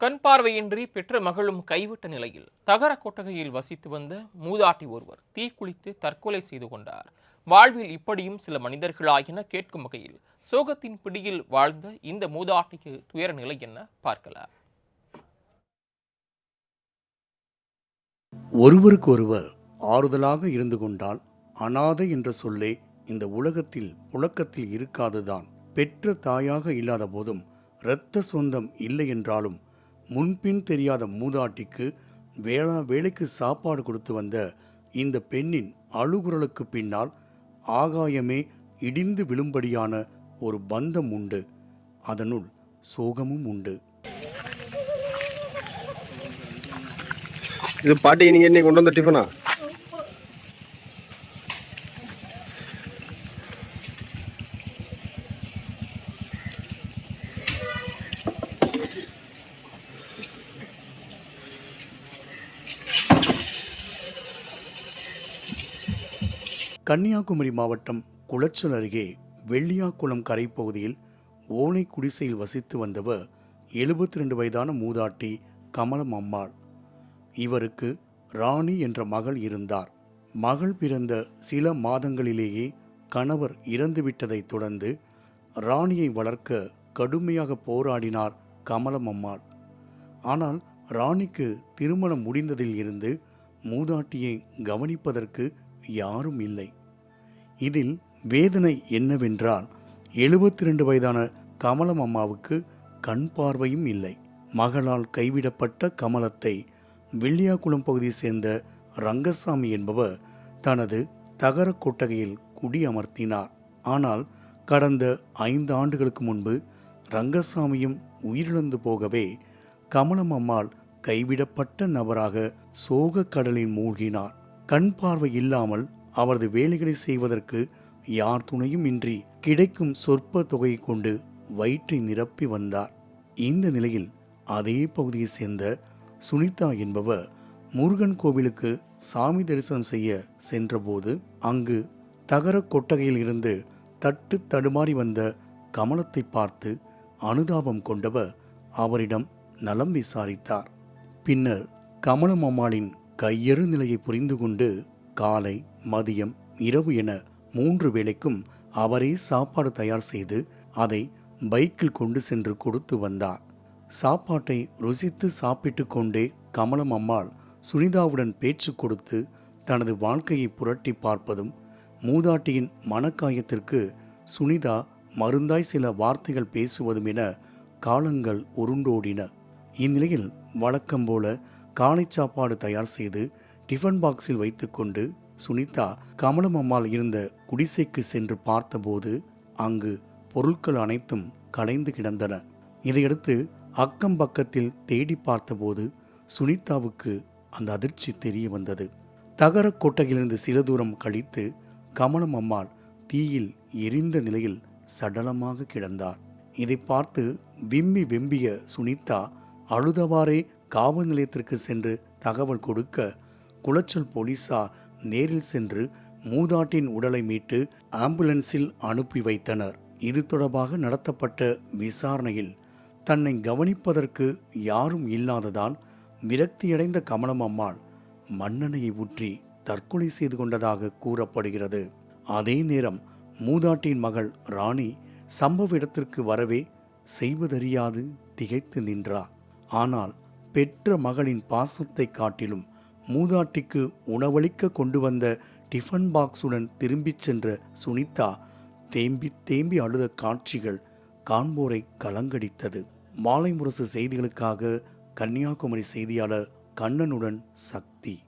கண் பார்வையின்றி பெற்ற மகளும் கைவிட்ட நிலையில் தகர கொட்டகையில் வசித்து வந்த மூதாட்டி ஒருவர் தீக்குளித்து தற்கொலை செய்து கொண்டார். வாழ்வில் இப்படியும் சில மனிதர்களா என கேட்கும் வகையில் சோகத்தின் பிடியில் வாழ்ந்த இந்த மூதாட்டிக்கு துயர நிலை என்ன பார்க்கலாம். ஒருவருக்கொருவர் ஆறுதலாக இருந்து கொண்டால் அனாதை என்ற சொல்லே இந்த உலகத்தில் புழக்கத்தில் இருக்காதுதான். பெற்ற தாயாக இல்லாத போதும் இரத்த சொந்தம் இல்லை என்றாலும் முன்பின் தெரியாத மூதாட்டிக்கு வேளா வேலைக்கு சாப்பாடு கொடுத்து வந்த இந்த பெண்ணின் அழுகுரலுக்கு பின்னால் ஆகாயமே இடிந்து விழும்படியான ஒரு பந்தம் உண்டு. அதனுள் சோகமும் உண்டு. இது பாட்டி நீங்க இன்னைக்கு கொண்டு வந்த டிஃபனா கன்னியாகுமரி மாவட்டம் குளச்சல் அருகே வெள்ளியாக்குளம் கரைப்பகுதியில் ஓனை குடிசையில் வசித்து வந்தவர் எழுபத்தி ரெண்டு வயதான மூதாட்டி கமலம் அம்மாள். இவருக்கு ராணி என்ற மகள் இருந்தார். மகள் பிறந்த சில மாதங்களிலேயே கணவர் இறந்துவிட்டதைத் தொடர்ந்து ராணியை வளர்க்க கடுமையாக போராடினார் கமலம் அம்மாள். ஆனால் ராணிக்கு திருமணம் முடிந்ததில் இருந்து மூதாட்டியை கவனிப்பதற்கு யாரும் இல்லை. இதில் வேதனை என்னவென்றால் எழுபத்தி ரெண்டு வயதான கமலம் அம்மாவுக்கு கண் பார்வையும் இல்லை. மகளால் கைவிடப்பட்ட கமலத்தை வெள்ளியாக்குளம் பகுதியை சேர்ந்த ரங்கசாமி என்பவர் தனது தகர கொட்டகையில் குடியமர்த்தினார் ஆனால் கடந்த ஐந்து ஆண்டுகளுக்கு முன்பு ரங்கசாமியும் உயிரிழந்து போகவே கமலம் அம்மாள் கைவிடப்பட்ட நபராக சோகக் கடலில் மூழ்கினார். கண் பார்வை இல்லாமல் அவரது வேலைகளை செய்வதற்கு யார் துணையும் இன்றி கிடைக்கும் சொற்ப தொகையை கொண்டு வயிற்றை நிரப்பி வந்தார். இந்த நிலையில் அதே பகுதியைச் சேர்ந்த சுனிதா என்பவர் முருகன் கோவிலுக்கு சாமி தரிசனம் செய்ய சென்றபோது அங்கு தகர கொட்டகையில் இருந்து தட்டு தடுமாறி வந்த கமலத்தை பார்த்து அனுதாபம் கொண்டவர் அவரிடம் நலம் விசாரித்தார். பின்னர் கமலம் அம்மாளின் கையறு நிலையை புரிந்து கொண்டு காலை மதியம் இரவு என மூன்று வேளைக்கும் அவரே சாப்பாடு தயார் செய்து அதை பைக்கில் கொண்டு சென்று கொடுத்து வந்தார். சாப்பாட்டை ருசித்து சாப்பிட்டு கொண்டே கமலம் அம்மாள் சுனிதாவுடன் பேச்சு கொடுத்து தனது வாழ்க்கையை புரட்டி பார்ப்பதும் மூதாட்டியின் மனக்காயத்திற்கு சுனிதா மருந்தாய் சில வார்த்தைகள் பேசுவதும் என காலங்கள் உருண்டோடின. இந்நிலையில் வழக்கம் போல காலை சாப்பாடு தயார் செய்து டிஃபன் பாக்ஸில் வைத்துக்கொண்டு சுனிதா கமலம் அம்மாள் இருந்த குடிசைக்கு சென்று பார்த்தபோது அங்கு பொருட்கள் அனைத்தும் கலைந்து கிடந்தன. இதையடுத்து அக்கம் பக்கத்தில் தேடி பார்த்தபோது சுனிதாவுக்கு அந்த அதிர்ச்சி தெரிய வந்தது. தகர கொட்டகையிலிருந்து சில தூரம் கழித்து கமலம் அம்மாள் தீயில் எரிந்த நிலையில் சடலமாக கிடந்தார். இதை பார்த்து விம்மி வெம்பிய சுனிதா அழுதவாறே காவல் நிலையத்திற்கு சென்று தகவல் கொடுக்க குளச்சல் போலீசார் நேரில் சென்று மூதாட்டின் உடலை மீட்டு ஆம்புலன்ஸில் அனுப்பி வைத்தனர். இது தொடர்பாக நடத்தப்பட்ட விசாரணையில் தன்னை கவனிப்பதற்கு யாரும் இல்லாததால் விரக்தியடைந்த கமலம் அம்மாள் மன்னனையை ஊற்றி தற்கொலை செய்து கொண்டதாக கூறப்படுகிறது. அதே நேரம் மூதாட்டியின் மகள் ராணி சம்பவ இடத்திற்கு வரவே செய்வதறியாது திகைத்து நின்றார் ஆனால் பெற்ற மகளின் பாசத்தை காட்டிலும் மூதாட்டிக்கு உணவளிக்க கொண்டு வந்த டிஃபன் பாக்ஸுடன் திரும்பிச் சென்ற சுனிதா தேம்பி தேம்பி அழுத காட்சிகள் காண்போரை கலங்கடித்தது. மாலை முரசு செய்திகளுக்காக கன்னியாகுமரி செய்தியாளர் கண்ணனுடன் சக்தி.